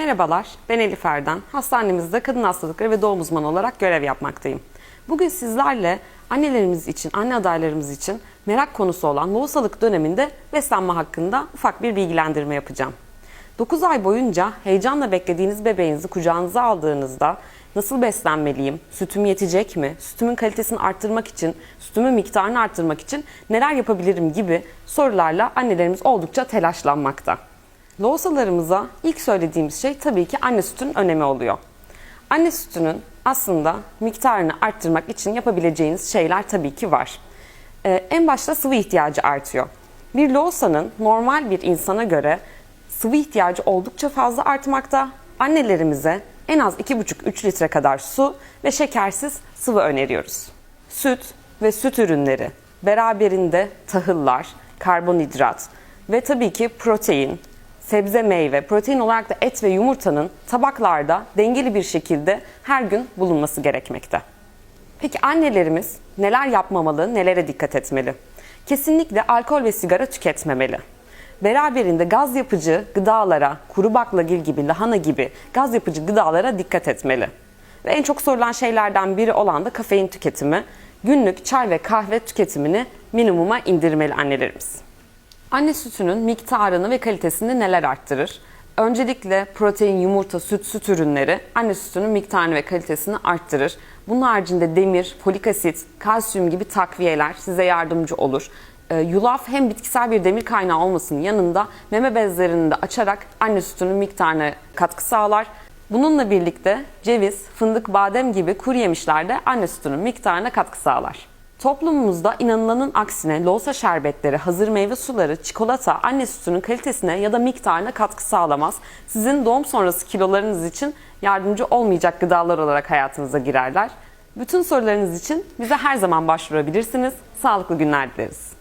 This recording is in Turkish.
Merhabalar, ben Elif Erden. Hastanemizde kadın hastalıkları ve doğum uzmanı olarak görev yapmaktayım. Bugün sizlerle annelerimiz için, anne adaylarımız için merak konusu olan lohusalık döneminde beslenme hakkında ufak bir bilgilendirme yapacağım. 9 ay boyunca heyecanla beklediğiniz bebeğinizi kucağınıza aldığınızda nasıl beslenmeliyim, sütüm yetecek mi, sütümün kalitesini arttırmak için, sütümün miktarını arttırmak için neler yapabilirim gibi sorularla annelerimiz oldukça telaşlanmakta. Lohusalarımıza ilk söylediğimiz şey tabii ki anne sütünün önemi oluyor. Anne sütünün aslında miktarını arttırmak için yapabileceğiniz şeyler tabii ki var. Ee, en başta sıvı ihtiyacı artıyor. Bir lohusanın normal bir insana göre sıvı ihtiyacı oldukça fazla artmakta. Annelerimize en az 2,5-3 litre kadar su ve şekersiz sıvı öneriyoruz. Süt ve süt ürünleri, beraberinde tahıllar, karbonhidrat ve tabii ki protein, sebze meyve, protein olarak da et ve yumurtanın tabaklarda dengeli bir şekilde her gün bulunması gerekmekte. Peki annelerimiz neler yapmamalı, nelere dikkat etmeli? Kesinlikle alkol ve sigara tüketmemeli. Beraberinde gaz yapıcı gıdalara, kuru baklagil gibi, lahana gibi gaz yapıcı gıdalara dikkat etmeli. Ve en çok sorulan şeylerden biri olan da kafein tüketimi. Günlük çay ve kahve tüketimini minimuma indirmeli annelerimiz. Anne sütünün miktarını ve kalitesini neler arttırır? Öncelikle protein, yumurta, süt, süt ürünleri anne sütünün miktarını ve kalitesini arttırır. Bunun haricinde demir, folik asit, kalsiyum gibi takviyeler size yardımcı olur. Ee, Yulaf hem bitkisel bir demir kaynağı olmasının yanında meme bezlerini de açarak anne sütünün miktarına katkı sağlar. Bununla birlikte ceviz, fındık, badem gibi kuru yemişler de anne sütünün miktarına katkı sağlar. Toplumumuzda inanılanın aksine loğusa şerbetleri, hazır meyve suları, çikolata anne sütünün kalitesine ya da miktarına katkı sağlamaz. Sizin doğum sonrası kilolarınız için yardımcı olmayacak gıdalar olarak hayatınıza girerler. Bütün sorularınız için bize her zaman başvurabilirsiniz. Sağlıklı günler dileriz.